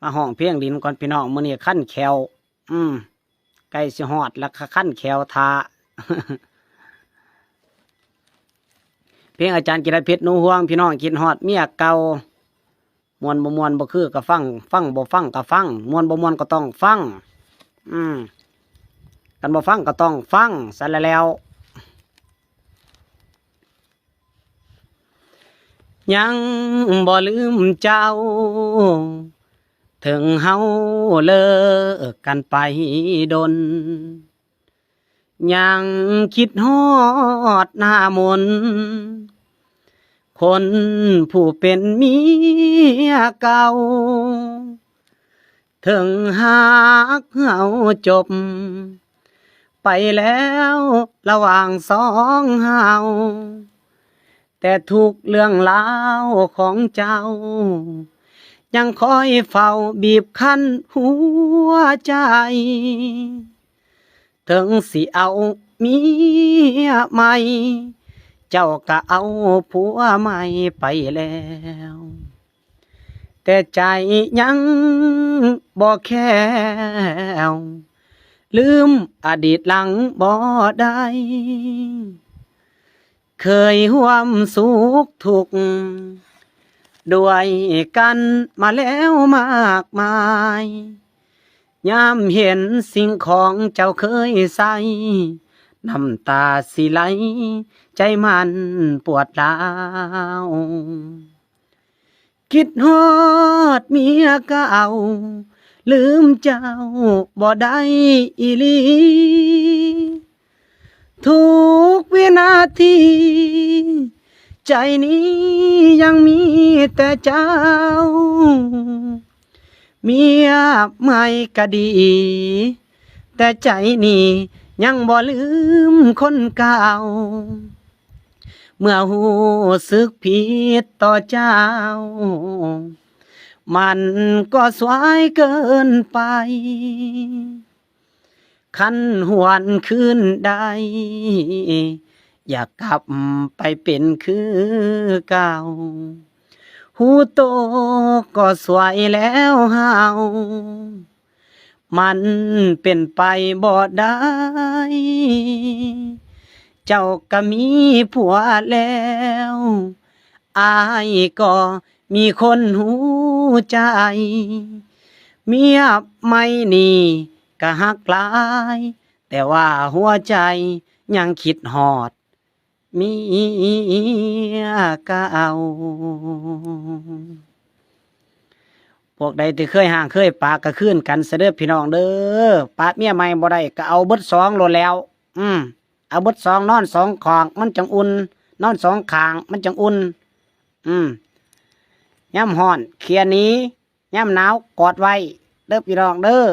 มาห้องเพียงดินก่อนพี่น้องมื้อนี้ขั้นแขวอืมใกล้สิฮอดแล้วขั้นแขวทาเพียงอาจารย์กิรติเพชรนูห่วงพี่น้องกินฮอดเมียเก่ามวนบ่มวนบ่คือก็ฟัง ฟังบ่ฟังก็ฟังมวนบ่มวนก็ต้องฟัง อืมกันบ่ฟังก็ต้องฟังซะแล้วยังบ่ลืมเจ้า ถึงเฮาเลิกกันไปดน ยังคิดฮอดหน้ามน คนผู้เป็นเมียเก่า ถึงหากเฮาจบ ไปแล้วระหว่างสองเฮาแต่ทุกเรื่องราวของเจ้า ยังคอยเฝ้าบีบคั้นหัวใจ ถึงสิเอาเมียใหม่ เจ้าก็เอาผัวใหม่ไปแล้ว แต่ใจยังบ่แค่วลืมอดีตหลังบ่ได้ เคยห่วมสุขทุกข์ ด้วยกันมาแล้วมากมายยามเห็นสิ่งของเจ้าเคยใส่น้ำตาสิไหล ใจมันปวดร้าวคิดฮอดเมียเก่าลืมเจ้าบ่ได้อีลี ทุกวินาที ใจนี้ยังมีแต่เจ้า เมียไม่ก็ดี แต่ใจนี้ยังบ่ลืมคนเก่า เมื่อหูสึกผิดต่อเจ้า มันก็สวายเกินไปคันหวนคืนได้ อยากกลับไปเป็นคือเก่าหูโตก็สวยแล้วเฮามันเป็นไปบ่ได้ เจ้าก็มีผัวแล้วอายก็มีคนหูใจ เมียไม่นี่ก็หักหลาย แต่ว่าหัวใจยังคิดหอด เมียเก่าพวกใดที่เคยห่างเคยปากก็ขึ้นกันเสด็จพี่น้องเด้อปากเมียใหม่บ่ได้ก็เอาเบิดสองโลดแล้ว อืมเอาเบิดสองนอนสองขางมันจังอุ่น นอนสองขางมันจังอุ่น อืมย่ำห่อนเคลียนี้ย่ำหนาวกอดไว้เด้อพี่น้องเด้อ